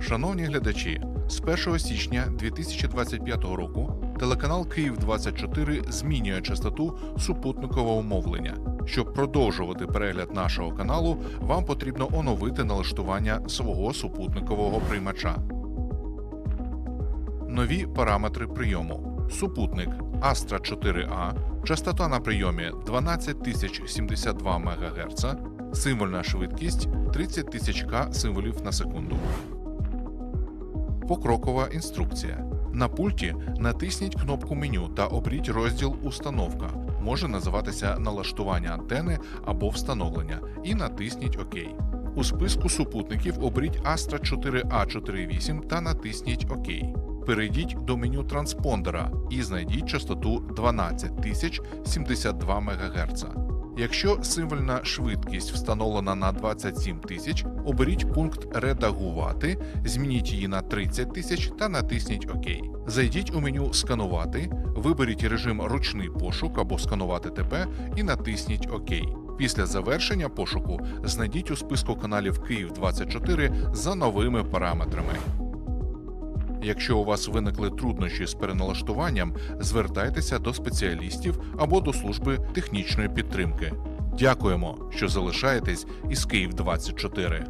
Шановні глядачі, з 1 січня 2025 року телеканал Київ 24 змінює частоту супутникового мовлення. Щоб продовжувати перегляд нашого каналу, вам потрібно оновити налаштування свого супутникового приймача. Нові параметри прийому. Супутник Astra 4A, частота на прийомі 12072 МГц, символьна швидкість 30 тисяч К символів на секунду. Покрокова інструкція. На пульті натисніть кнопку меню та обріть розділ Установка. Може називатися налаштування антени або встановлення, і натисніть ОК. У списку супутників оберіть Astra 4A48 та натисніть ОК. Перейдіть до меню транспондера і знайдіть частоту 12072 МГц. Якщо символьна швидкість встановлена на 27 тисяч, оберіть пункт Редагувати, змініть її на 30 тисяч та натисніть ОК. Зайдіть у меню Сканувати, виберіть режим Ручний пошук або сканувати ТП і натисніть ОК. Після завершення пошуку знайдіть у списку каналів Київ 24 за новими параметрами. Якщо у вас виникли труднощі з переналаштуванням, звертайтеся до спеціалістів або до служби технічної підтримки. Дякуємо, що залишаєтесь із Київ 24